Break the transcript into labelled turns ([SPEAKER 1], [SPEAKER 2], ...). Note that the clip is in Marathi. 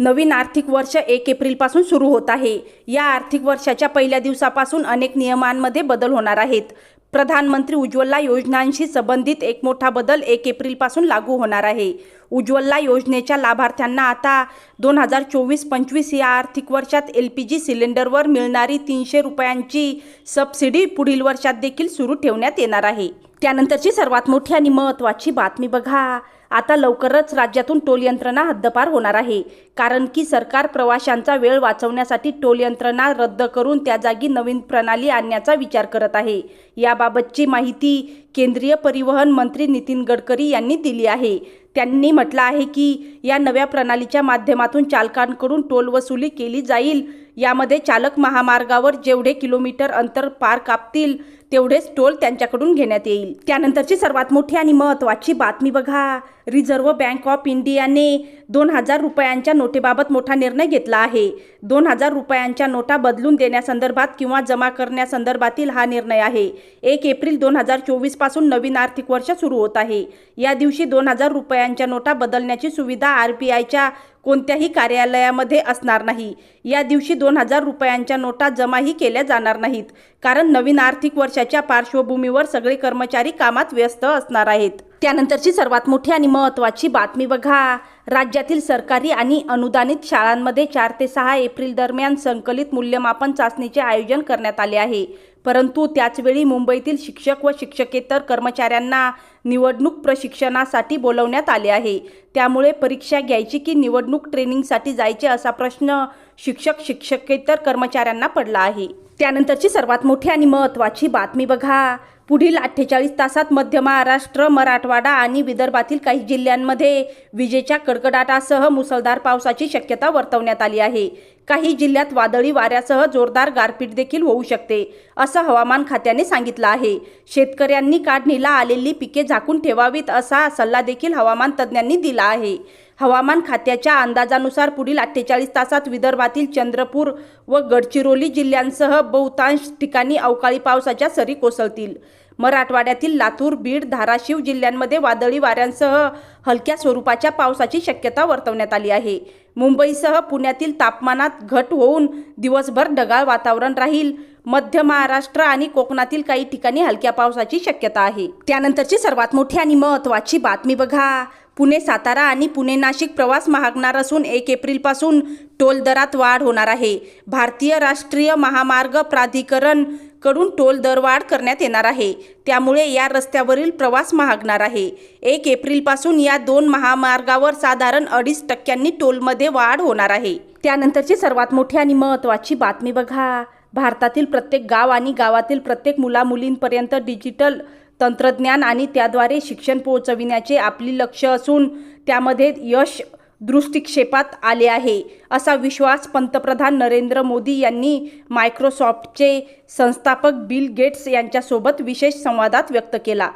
[SPEAKER 1] नवीन आर्थिक वर्ष एक एप्रिलपासून सुरू होत आहे. या आर्थिक वर्षाच्या पहिल्या दिवसापासून अनेक नियमांमध्ये बदल होणार आहेत. प्रधानमंत्री उज्ज्वला योजनांशी संबंधित एक मोठा बदल एक एप्रिलपासून लागू होणार आहे. उज्ज्वला योजनेच्या लाभार्थ्यांना आता दोन हजार चोवीस पंचवीस या आर्थिक वर्षात एल पी जी सिलेंडरवर मिळणारी तीनशे रुपयांची सबसिडी पुढील वर्षात देखील सुरू ठेवण्यात येणार आहे. त्यानंतरची सर्वात मोठी आणि महत्त्वाची बातमी बघा. आता लवकरच राज्यातून टोल यंत्रणा हद्दपार होणार आहे. कारण की सरकार प्रवाशांचा वेळ वाचवण्यासाठी टोल यंत्रणा रद्द करून त्या जागी नवीन प्रणाली आणण्याचा विचार करत आहे. याबाबतची माहिती केंद्रीय परिवहन मंत्री नितीन गडकरी यांनी दिली आहे. त्यांनी म्हटलं आहे की या नव्या प्रणालीच्या माध्यमातून चालकांकडून टोल वसुली केली जाईल. यामध्ये चालक महामार्गावर जेवढे किलोमीटर अंतर पार कापतील तेवढेच टोल त्यांच्याकडून घेण्यात येईल. त्यानंतरची सर्वात मोठी आणि महत्त्वाची बातमी बघा. रिझर्व्ह बँक ऑफ इंडियाने दोन हजार रुपयांच्या नोटेबाबत मोठा निर्णय घेतला आहे. दोन हजार रुपयांच्या नोटा बदलून देण्यासंदर्भात किंवा जमा करण्यासंदर्भातील हा निर्णय आहे. एक एप्रिल दोन हजार चोवीसपासून नवीन आर्थिक वर्ष सुरू होत आहे. या दिवशी दोन हजार रुपयांच्या नोटा बदलण्याची सुविधा आर बी आयच्या कोणत्याही कार्यालयामध्ये असणार नाही. या दिवशी दोन हजार रुपयांच्या नोटा जमाही केल्या जाणार नाहीत कारण नवीन आर्थिक वर्षाच्या पार्श्वभूमीवर सगळे कर्मचारी कामात व्यस्त असणार आहेत. त्यानंतरची सर्वात मोठी आणि महत्त्वाची बातमी बघा. राज्यातील सरकारी आणि अनुदानित शाळांमध्ये चार ते सहा एप्रिल दरम्यान संकलित मूल्यमापन चाचणीचे आयोजन करण्यात आले आहे. परंतु त्याचवेळी मुंबईतील शिक्षक व शिक्षकेतर कर्मचाऱ्यांना निवडणूक प्रशिक्षणासाठी बोलवण्यात आले आहे. त्यामुळे परीक्षा घ्यायची की निवडणूक ट्रेनिंगसाठी जायचे असा प्रश्न शिक्षक शिक्षकेतर कर्मचाऱ्यांना पडला आहे. त्यानंतरची सर्वात मोठी आणि महत्त्वाची बातमी बघा. पुढील अठ्ठेचाळीस तासात मध्य महाराष्ट्र मराठवाडा आणि विदर्भातील काही जिल्ह्यांमध्ये विजेच्या कडकडाटासह मुसळधार पावसाची शक्यता वर्तवण्यात आली आहे. काही जिल्ह्यात वादळी वाऱ्यासह जोरदार गारपीट देखील होऊ शकते असं हवामान खात्याने सांगितलं आहे. शेतकऱ्यांनी काढणीला आलेली पिके झाकून ठेवावीत असा सल्ला देखील हवामान तज्ज्ञांनी दिला आहे. हवामान खात्याच्या अंदाजानुसार पुढील अठ्ठेचाळीस तासात विदर्भातील चंद्रपूर व गडचिरोली जिल्ह्यांसह बहुतांश ठिकाणी अवकाळी पावसाच्या सरी कोसळतील. मराठवाड्यातील लातूर बीड धाराशिव जिल्ह्यांमध्ये वादळी वाऱ्यांसह हलक्या स्वरूपाच्या पावसाची शक्यता वर्तवण्यात आली आहे. मुंबईसह पुण्यातील तापमानात घट होऊन दिवसभर ढगाळ वातावरण राहील. मध्य महाराष्ट्र आणि कोकणातील काही ठिकाणी हलक्या पावसाची शक्यता आहे. त्यानंतरची सर्वात मोठी आणि महत्त्वाची बातमी बघा. पुणे सातारा आणि पुणे नाशिक प्रवास महागणार असून एक एप्रिलपासून टोल दरात वाढ होणार आहे. भारतीय राष्ट्रीय महामार्ग प्राधिकरण कडून टोल दरवाढ करण्यात येणार आहे. त्यामुळे या रस्त्यावरील प्रवास महागणार आहे. एक एप्रिलपासून या दोन महामार्गावर साधारण अडीच टक्क्यांनी टोलमध्ये वाढ होणार आहे. त्यानंतरची सर्वात मोठी आणि महत्त्वाची बातमी बघा. भारतातील प्रत्येक गाव आणि गावातील प्रत्येक मुलामुलींपर्यंत डिजिटल तंत्रज्ञान आणि त्याद्वारे शिक्षण पोहोचविण्याचे आपली लक्ष असून त्यामध्ये यश दृष्टिक्षेपात आले आहे. असा विश्वास पंतप्रधान नरेंद्र मोदी यांनी मायक्रोसॉफ्टचे संस्थापक बिल गेट्स यांच्यासोबत विशेष संवादात व्यक्त केला.